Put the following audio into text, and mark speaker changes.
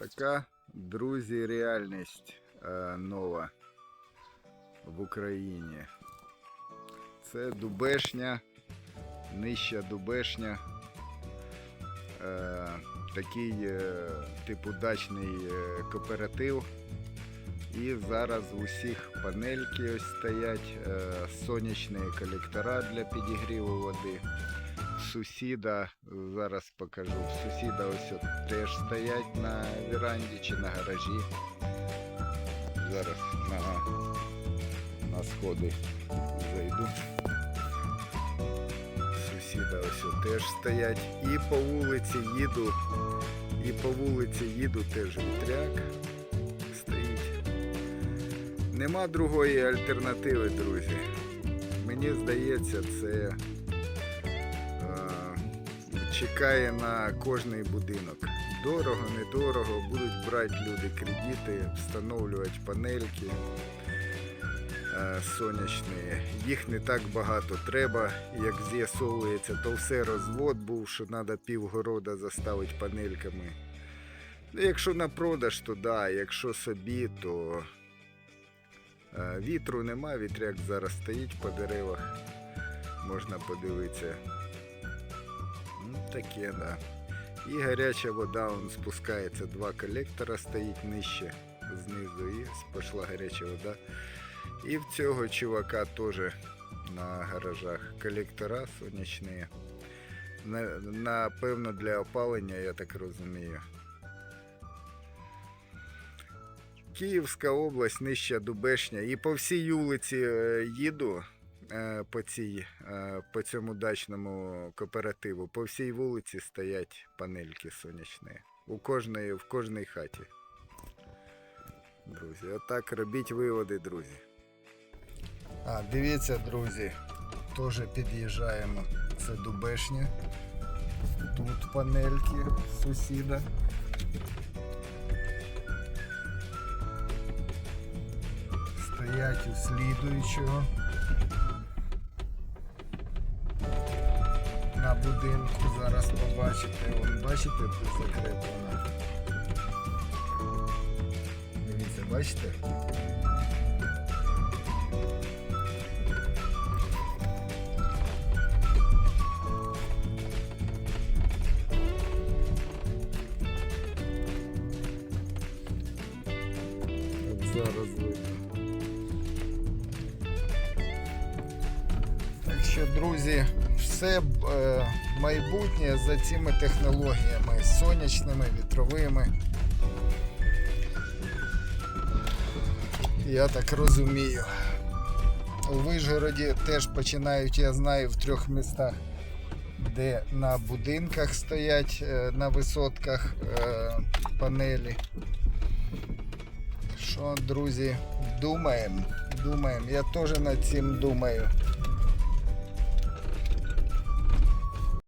Speaker 1: Така, друзі, реальність е, нова в Україні. Це Дубешня, нижча Дубешня. Е, такий е, типу дачний е, кооператив. І зараз у всіх панельки ось стоять, е, сонячні колектора для підігріву води. Сусіда, зараз покажу, сусіда ось от теж стоять на веранді чи на гаражі. Зараз на, на сходи зайду. Сусіда ось от теж стоять. І по вулиці їду, і по вулиці їду теж вітряк. Нема другої альтернативи, друзі. Мені здається, це чекає на кожний будинок. Дорого, недорого, будуть брати люди кредити, встановлювати панельки е, сонячні. Їх не так багато треба. Як з'ясовується, то все розвод був, що треба півгорода заставити панельками. Ну, Якщо на продаж, то да, якщо собі, то е, вітру нема, вітряк зараз стоїть по деревах. Можна подивитися. Ну, таке, да. І гаряча вода он спускається. Два колектора стоїть нижче знизу і пішла гаряча вода. І в цього чувака теж на гаражах колектора сонячні. Напевно, для опалення, я так розумію. Київська область, нижча Дубешня. І по всій вулиці е, їду по, цій, е, по цьому дачному кооперативу. По всій вулиці стоять панельки сонячні. У кожної, в кожній хаті. Друзі, отак робіть виводи, друзі. А, дивіться, друзі, теж під'їжджаємо. Це Дубешня. Тут панельки сусіда. стоять у слідуючого будинку. Зараз побачите. Вон бачите, тут закріплено. Дивіться, бачите? Зараз видно. Що, друзі, все е, майбутнє за цими технологіями сонячними, вітровими. Я так розумію. У Вижгороді теж починають, я знаю, в трьох містах, де на будинках стоять е, на висотках е, панелі. Що, друзі, думаємо, думаємо. Я теж над цим думаю.